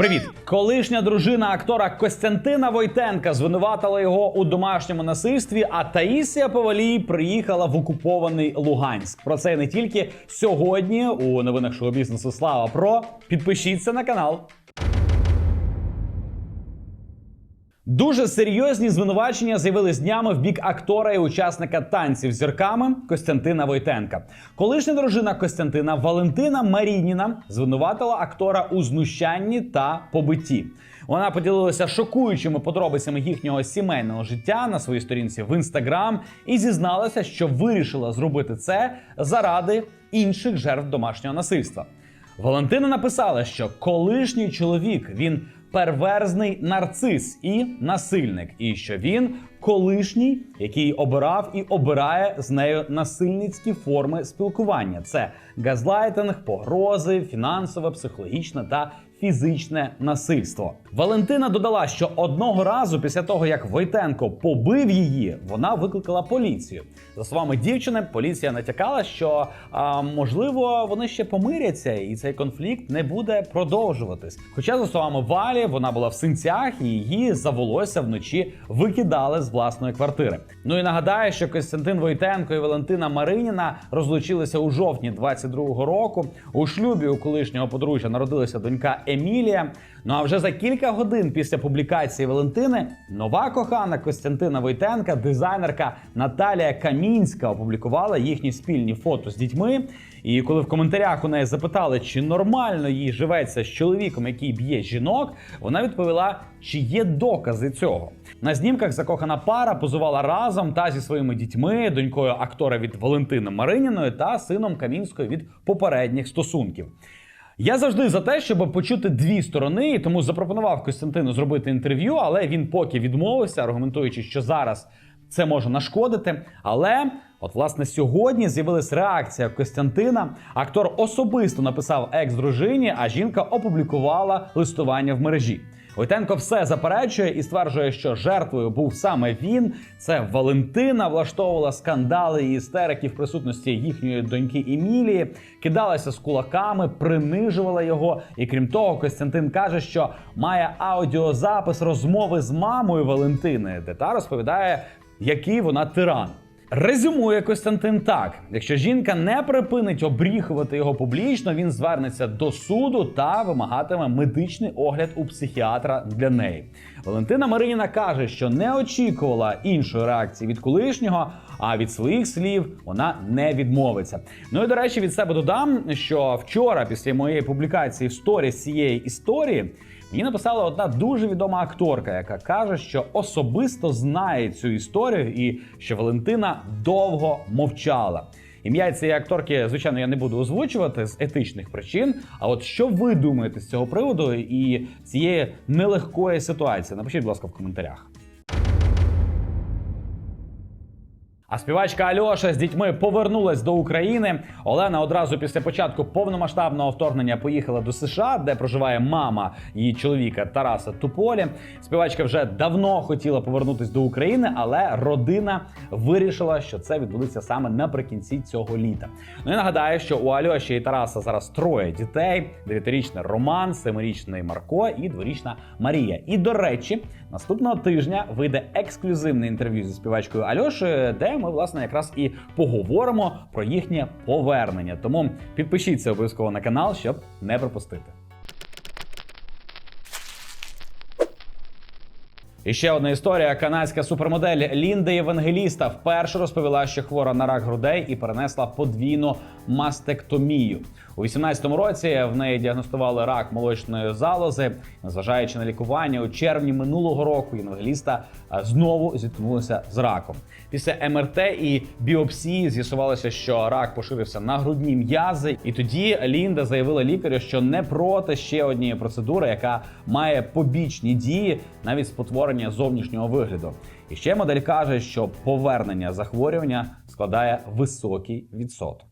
Привіт, колишня дружина актора Костянтина Войтенка звинуватила його у домашньому насильстві. А Таїсія Повалій приїхала в окупований Луганськ. Про це не тільки сьогодні у новинах шоу бізнесу Слава Про. Підпишіться на канал. Дуже серйозні звинувачення з'явились днями в бік актора і учасника танців зірками Костянтина Войтенка. Колишня дружина Костянтина Валентина Марініна звинуватила актора у знущанні та побитті. Вона поділилася шокуючими подробицями їхнього сімейного життя на своїй сторінці в інстаграм і зізналася, що вирішила зробити це заради інших жертв домашнього насильства. Валентина написала, що колишній чоловік він перверзний нарцис і насильник, і що він колишній, який обирав і обирає з нею насильницькі форми спілкування: це газлайтинг, погрози, фінансове, психологічне та фізичне насильство. Валентина додала, що одного разу після того, як Войтенко побив її, вона викликала поліцію. За словами дівчини, поліція натякала, що а, можливо вони ще помиряться, і цей конфлікт не буде продовжуватись. Хоча, за словами Валі, вона була в синцях і її за волосся вночі викидали з власної квартири. Ну і нагадаю, що Костянтин Войтенко і Валентина Мариніна розлучилися у жовтні 22-го року. У шлюбі у колишнього подружжя народилася донька Емілія. Ну а вже за кілька годин після публікації Валентини нова кохана Костянтина Войтенка, дизайнерка Наталія Камінська, опублікувала їхні спільні фото з дітьми. І коли в коментарях у неї запитали, чи нормально їй живеться з чоловіком, який б'є жінок, вона відповіла, чи є докази цього. На знімках закохана пара позувала разом та зі своїми дітьми, донькою актора від Валентини Мариніної та сином Камінської від попередніх стосунків. Я завжди за те, щоб почути дві сторони, тому запропонував Костянтину зробити інтерв'ю, але він поки відмовився, аргументуючи, що зараз це може нашкодити. Але от власне сьогодні з'явилась реакція Костянтина. Актор особисто написав екс-дружині, а жінка опублікувала листування в мережі. Войтенко все заперечує і стверджує, що жертвою був саме він. Це Валентина влаштовувала скандали і істерики в присутності їхньої доньки Емілії, кидалася з кулаками, принижувала його. І крім того, Костянтин каже, що має аудіозапис розмови з мамою Валентини, де та розповідає, який вона тиран. Резюмує Костянтин так: якщо жінка не припинить обріхувати його публічно, він звернеться до суду та вимагатиме медичний огляд у психіатра для неї. Валентина Мариніна каже, що не очікувала іншої реакції від колишнього, а від своїх слів вона не відмовиться. Ну і до речі, від себе додам, що вчора, після моєї публікації в сторіс цієї історії. Мені написала одна дуже відома акторка, яка каже, що особисто знає цю історію і що Валентина довго мовчала. Ім'я цієї акторки, звичайно, я не буду озвучувати з етичних причин. А от що ви думаєте з цього приводу і цієї нелегкої ситуації? Напишіть, будь ласка, в коментарях. А співачка Альоша з дітьми повернулась до України. Олена одразу після початку повномасштабного вторгнення поїхала до США, де проживає мама її чоловіка Тараса Туполі. Співачка вже давно хотіла повернутись до України, але родина вирішила, що це відбудеться саме наприкінці цього літа. Ну і нагадаю, що у Альоші і Тараса зараз троє дітей: дев'ятирічний Роман, семирічний Марко і дворічна Марія. І до речі, наступного тижня вийде ексклюзивне інтерв'ю зі співачкою Альошею, де ми власне якраз і поговоримо про їхнє повернення. Тому підпишіться обов'язково на канал, щоб не пропустити. І ще одна історія. Канадська супермодель Лінда Євангеліста вперше розповіла, що хвора на рак грудей і перенесла подвійну мастектомію. У 18-му році в неї діагностували рак молочної залози. Незважаючи на лікування, у червні минулого року Євангеліста а, знову зіткнулася з раком. Після МРТ і біопсії з'ясувалося, що рак поширився на грудні м'язи. І тоді Лінда заявила лікарю, що не проти ще однієї процедури, яка має побічні дії, навіть спотворення зовнішнього вигляду. І ще модель каже, що повернення захворювання складає високий відсоток.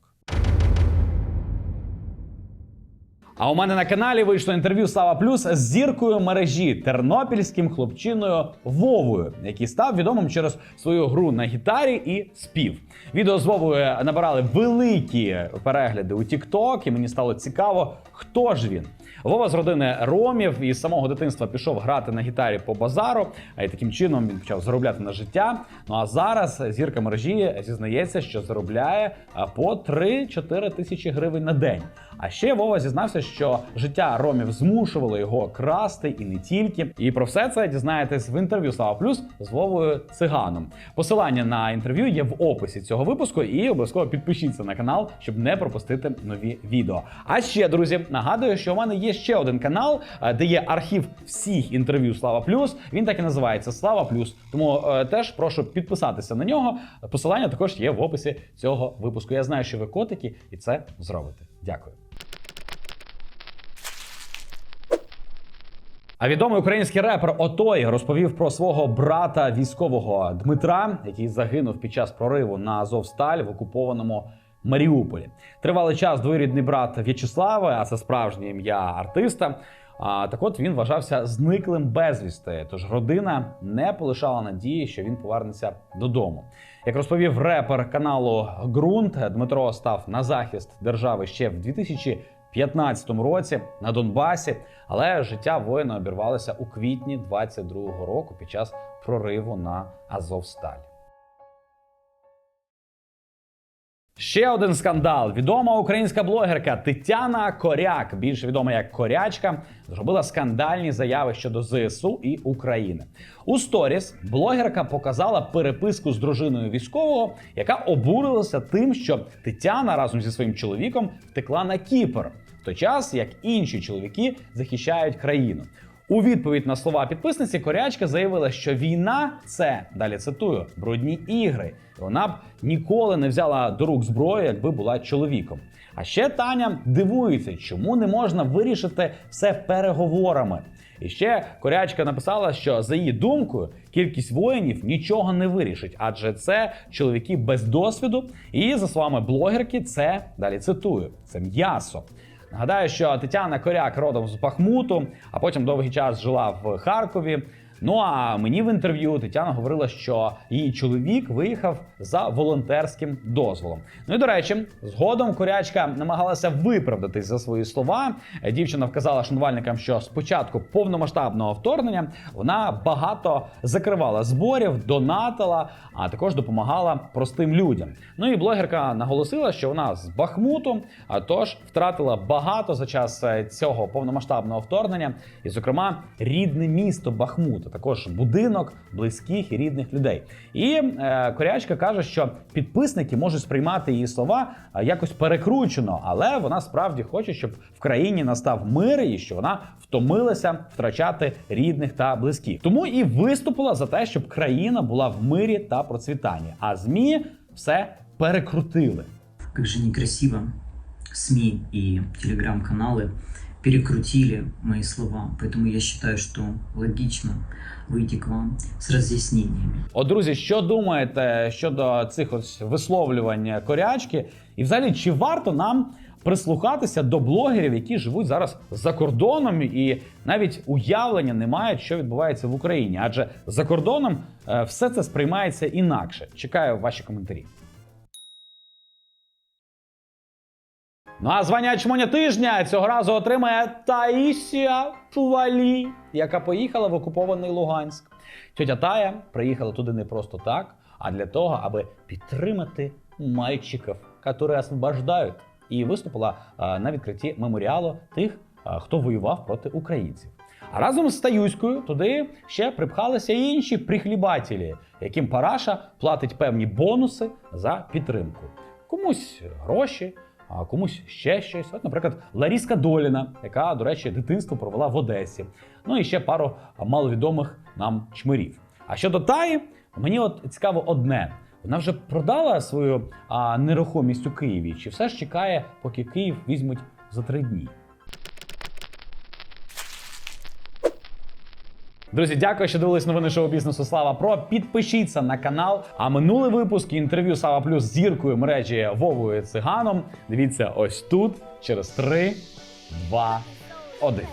А у мене на каналі вийшло інтерв'ю Слава Плюс з зіркою мережі тернопільським хлопчиною Вовою, який став відомим через свою гру на гітарі і спів. Відео з Вовою набирали великі перегляди у TikTok, і мені стало цікаво, хто ж він. Вова з родини Ромів і з самого дитинства пішов грати на гітарі по базару, а і таким чином він почав заробляти на життя. Ну а зараз зірка мережі зізнається, що заробляє по 3-4 тисячі гривень на день. А ще Вова зізнався, що життя Ромів змушувало його красти і не тільки. І про все це дізнаєтесь в інтерв'ю Слава Плюс з Вовою Циганом. Посилання на інтерв'ю є в описі цього випуску, і обов'язково підпишіться на канал, щоб не пропустити нові відео. А ще, друзі, нагадую, що у мене є ще один канал, е, де є архів всіх інтерв'ю Слава Плюс. Він так і називається Слава Плюс. Тому е, теж прошу підписатися на нього. Посилання також є в описі цього випуску. Я знаю, що ви котики, і це зробите. Дякую. А відомий український репер Отой розповів про свого брата військового Дмитра, який загинув під час прориву на Азовсталь в окупованому Маріуполі. Тривалий час двоюрідний брат В'ячеслави, а це справжнє ім'я артиста. А так от він вважався зниклим безвісти. Тож родина не полишала надії, що він повернеться додому. Як розповів репер каналу Ґрунт, Дмитро став на захист держави ще в 2000 2015 році на Донбасі, але життя воїна обірвалося у квітні 22-го року під час прориву на Азовсталь. Ще один скандал. Відома українська блогерка Тетяна Коряк, більше відома як Корячка, зробила скандальні заяви щодо ЗСУ і України. У сторіс блогерка показала переписку з дружиною військового, яка обурилася тим, що Тетяна разом зі своїм чоловіком втекла на Кіпр, в той час як інші чоловіки захищають країну. У відповідь на слова підписниці Корячка заявила, що війна це далі цитую брудні ігри. І вона б ніколи не взяла до рук зброю, якби була чоловіком. А ще Таня дивується, чому не можна вирішити все переговорами. І ще Корячка написала, що за її думкою кількість воїнів нічого не вирішить, адже це чоловіки без досвіду. І за словами блогерки, це далі цитую: це м'ясо. Нагадаю, що Тетяна Коряк родом з Бахмуту, а потім довгий час жила в Харкові. Ну а мені в інтерв'ю Тетяна говорила, що її чоловік виїхав за волонтерським дозволом. Ну і до речі, згодом корячка намагалася виправдатись за свої слова. Дівчина вказала шанувальникам, що з початку повномасштабного вторгнення вона багато закривала зборів, донатила, а також допомагала простим людям. Ну і блогерка наголосила, що вона з Бахмуту, а тож втратила багато за час е, цього повномасштабного вторгнення, і, зокрема, рідне місто Бахмут, а також будинок близьких і рідних людей. І е, корячка каже, що підписники можуть сприймати її слова е, якось перекручено, але вона справді хоче, щоб в країні настав мир і що вона втомилася втрачати рідних та близьких. Тому і виступила за те, щоб країна була в мирі та процвітанні. А змі все перекрутили. Как же некрасиво СМИ и телеграм-каналы перекрутили мои слова. Поэтому я считаю, что логично выйти к вам с разъяснениями. От, друзі, що думаєте щодо цих ось висловлювань корячки? І взагалі, чи варто нам прислухатися до блогерів, які живуть зараз за кордоном і навіть уявлення не мають, що відбувається в Україні? Адже за кордоном е, все це сприймається інакше. Чекаю ваші коментарі. Ну а звання чмоня тижня цього разу отримає Таїсія Чувалі, яка поїхала в окупований Луганськ. Тетя Тая приїхала туди не просто так, а для того, аби підтримати мальчиків, які освобождають, і виступила на відкритті меморіалу тих, хто воював проти українців. А разом з Таюською туди ще припхалися інші прихлібателі, яким Параша платить певні бонуси за підтримку. Комусь гроші, а комусь ще щось. От, наприклад, Ларіска Доліна, яка, до речі, дитинство провела в Одесі. Ну і ще пару маловідомих нам чмирів. А щодо Таї, мені от цікаво одне. Вона вже продала свою а, нерухомість у Києві, чи все ж чекає, поки Київ візьмуть за три дні? Друзі, дякую, що дивились новини шоу бізнесу Слава Про. Підпишіться на канал. А минулий випуск інтерв'ю Слава Плюс з зіркою мережі Вовою Циганом. Дивіться ось тут через 3, 2, 1.